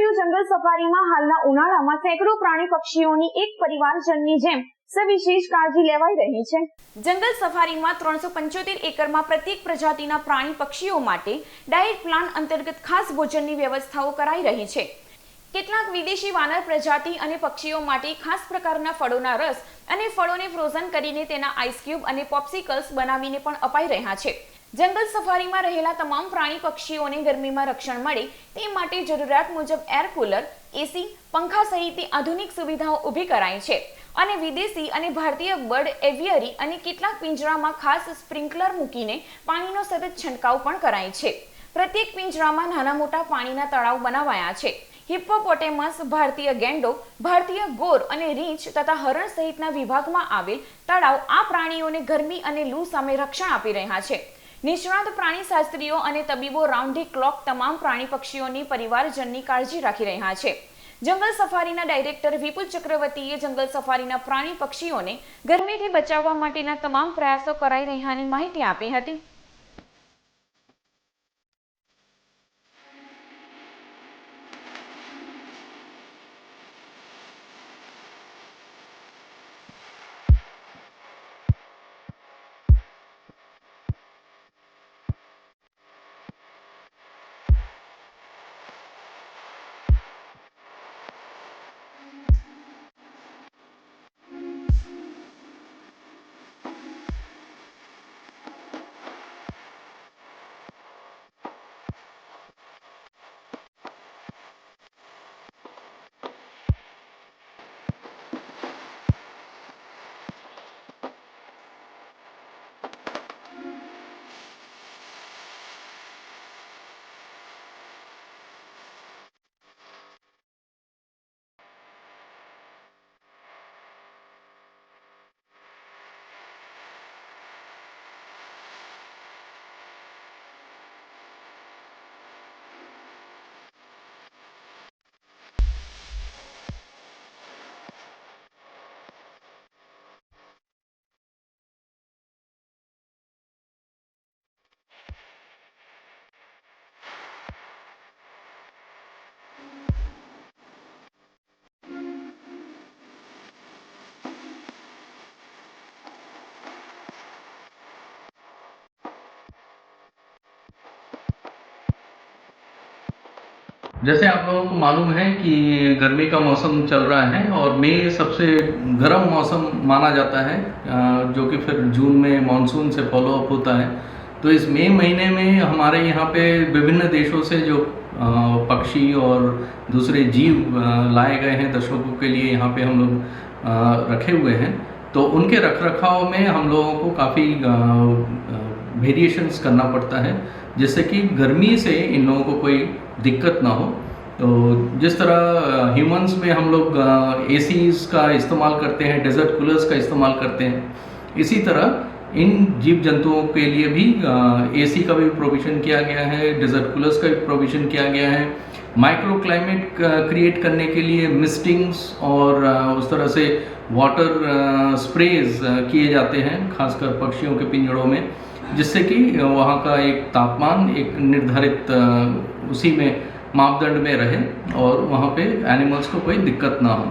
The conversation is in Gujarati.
યુ જંગલ સફારીમાં હાલના ઉનાળામાં સેંકડો પ્રાણી પક્ષીઓની એક પરિવારજનની જેમ સવિશેષ કાળજી લેવાઈ રહી છે. જંગલ સફારીમાં ત્રણસો પંચોતેર એકરમાં પ્રત્યેક પ્રજાતિના પ્રાણી પક્ષીઓ માટે ડાયટ પ્લાન અંતર્ગત ખાસ ભોજનની વ્યવસ્થાઓ કરાઈ રહી છે. કેટલાક વિદેશી વાનર પ્રજાતિ અને પક્ષીઓ માટે ખાસ પ્રકારના ફળોના રસ અને ફળોને ફ્રોઝન કરીને તેના આઈસ ક્યુબ અને પોપ્સિકલ્સ બનાવીને પણ અપાઈ રહ્યા છે. જંગલ સફારીમાં રહેલા તમામ પ્રાણી પક્ષીઓને ગરમીમાં રક્ષણ મળે તે માટે જરૂરિયાત મુજબ એર કુલર એસી પંખા સહિતની આધુનિક સુવિધાઓ ઊભી કરાઈ છે. અને વિદેશી અને ભારતીય બર્ડ એવિયરી અને કેટલાક પિંજરામાં ખાસ સ્પ્રિંકલર મૂકીને પાણીનો સતત છંટકાવ પણ કરાય છે. પ્રત્યેક પિંજરામાં નાના મોટા પાણીના તળાવ બનાવાયા છે. હિપ્પોપોટેમસ ભારતીય ગેંડો, ભારતીય ગોર અને રીંછ તથા હરણ સહિતના વિભાગમાં આવેલ તળાવ આ પ્રાણીઓને ગરમી અને લૂ સામે રક્ષણ આપી રહ્યા છે. નિષ્ણાત પ્રાણીશાસ્ત્રીઓ અને તબીબો રાઉન્ડ ધી ક્લોક તમામ પ્રાણી પક્ષીઓની પરિવારજનની કાળજી રાખી રહ્યા છે. જંગલ સફારીના ડાયરેક્ટર વિપુલ ચક્રવર્તીએ જંગલ સફારીના પ્રાણી પક્ષીઓને ગરમીથી બચાવવા માટેના તમામ પ્રયાસો કરાઈ રહ્યાની માહિતી આપી હતી. जैसे आप लोगों को मालूम है कि गर्मी का मौसम चल रहा है और मई सबसे गर्म मौसम माना जाता है जो कि फिर जून में मानसून से फॉलो अप होता है। तो इस मई महीने में हमारे यहाँ पे विभिन्न देशों से जो पक्षी और दूसरे जीव लाए गए हैं दर्शकों के लिए यहाँ पे हम लोग रखे हुए हैं। तो उनके रख रखाव में हम लोगों को काफ़ी वेरिएशंस करना पड़ता है जिससे कि गर्मी से इन लोगों को कोई दिक्कत ना हो। तो जिस तरह ह्यूमंस में हम लोग ए का इस्तेमाल करते हैं डेजर्ट कूलर्स का इस्तेमाल करते हैं, इसी तरह इन जीव जंतुओं के लिए भी एसी का भी प्रोविज़न किया गया है डेजर्ट कूलर्स का भी प्रोविज़न किया गया है। माइक्रो क्लाइमेट क्रिएट करने के लिए मिस्टिंग्स और उस तरह से वाटर स्प्रेज किए जाते हैं, खासकर पक्षियों के पिंजड़ों में। जिससे कि वहाँ का एक तापमान एक निर्धारित अ, उसी में मापदंड में रहे और वहाँ पे एनिमल्स को कोई दिक्कत ना हो